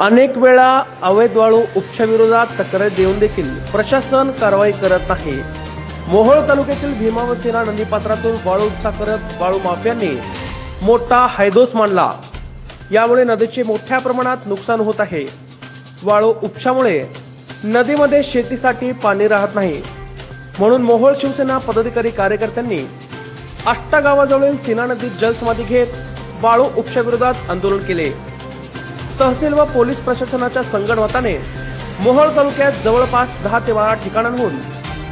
अनेक वेळा अवैध वाळू उपशाविरोधात तक्रार देऊन देखील प्रशासन कारवाई करत नाही. मोहोळ तालुक्यातील भीमावसेना नदीपात्रातून वाळू उपसा करत वाळू माफियांनी मोठा हैदोस मांडला. यामुळे नदीचे मोठ्या प्रमाणात नुकसान होत आहे. वाळू उपशामुळे नदीमध्ये शेतीसाठी पाणी राहत नाही. म्हणून मोहोळ शिवसेना पदाधिकारी कार्यकर्त्यांनी आष्टा गावाजवळील सीना नदीत जलसमाधी घेत वाळू उपशाविरोधात आंदोलन केले. तहसील व पोलीस प्रशासनाच्या संगणवताने मोहोळ तालुक्यात जवळपास दहा ते बारा ठिकाणांहून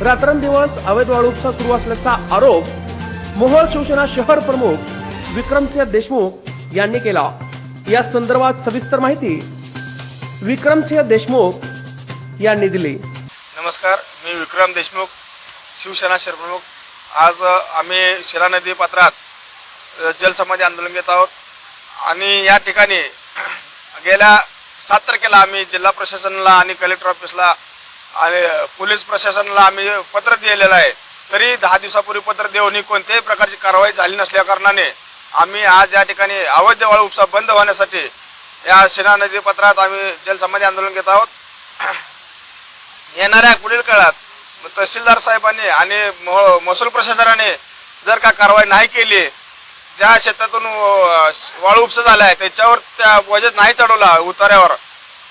रात्रंदिवस अवैध वाळू उपसा सुरू असल्याचा आरोप मोहोळ शिवसेना शहर प्रमुख विक्रमसिंह देशमुख यांनी केला. या संदर्भात सविस्तर माहिती विक्रमसिंह देशमुख यांनी दिली. नमस्कार मी विक्रम देशमुख शिवसेना शहरप्रमुख आज आम्ही शिरा नदी पात्रात जलसमाधी आंदोलन घेत आहोत. आणि या ठिकाणी गेल्या सात तारखेला आम्ही जिल्हा प्रशासनाला आणि कलेक्टर ऑफिसला आणि पोलीस प्रशासनाला आम्ही पत्र दिलेलं आहे. तरी दहा दिवसापूर्वी पत्र देऊनही कोणत्याही प्रकारची कारवाई झाली नसल्या कारणाने आम्ही आज या ठिकाणी अवैध वाळू उपसा बंद होण्यासाठी या शिरा नदी पत्रात आम्ही जलसंबंधी आंदोलन घेत आहोत. येणाऱ्या पुढील काळात तहसीलदार साहेबांनी आणि म- महसूल प्रशासनाने जर का कारवाई नाही केली ज्या शेतातून वाळू उपसा झाला आहे त्याच्यावर त्या बोजा नाही चढवला उतार्यावर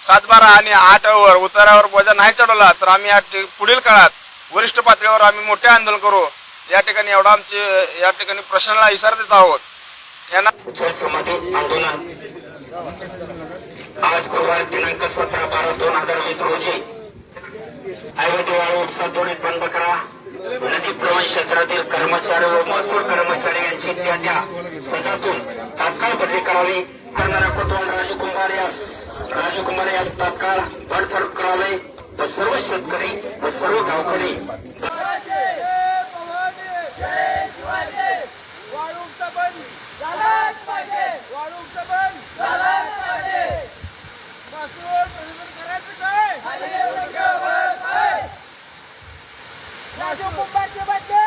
सात बारा आणि आठवर उतार्यावर बोजा नाही चढवला तर आम्ही या पुढील काळात वरिष्ठ पातळीवर आम्ही मोठे आंदोलन करू. या ठिकाणी एवढा आमचे या ठिकाणी प्रश्नाला इशारा देत आहोत. यांना आज गुरुवार दिनांक सतरा बारा दोन हजार वीस रोजी ऐवजी वाळू उत्सव दोन्ही बंद करा. नदी प्रवण क्षेत्रातील कर्मचारी व महसूल कर्मचारी यांची त्या त्या सजातून तात्काळ बदली करावी. करणारा कुटुंब राजकुमार यास राजकुमार यास तात्काळ बडतर्फ करावे. व सर्व शेतकरी व सर्व गावकरी. combate, vai ter!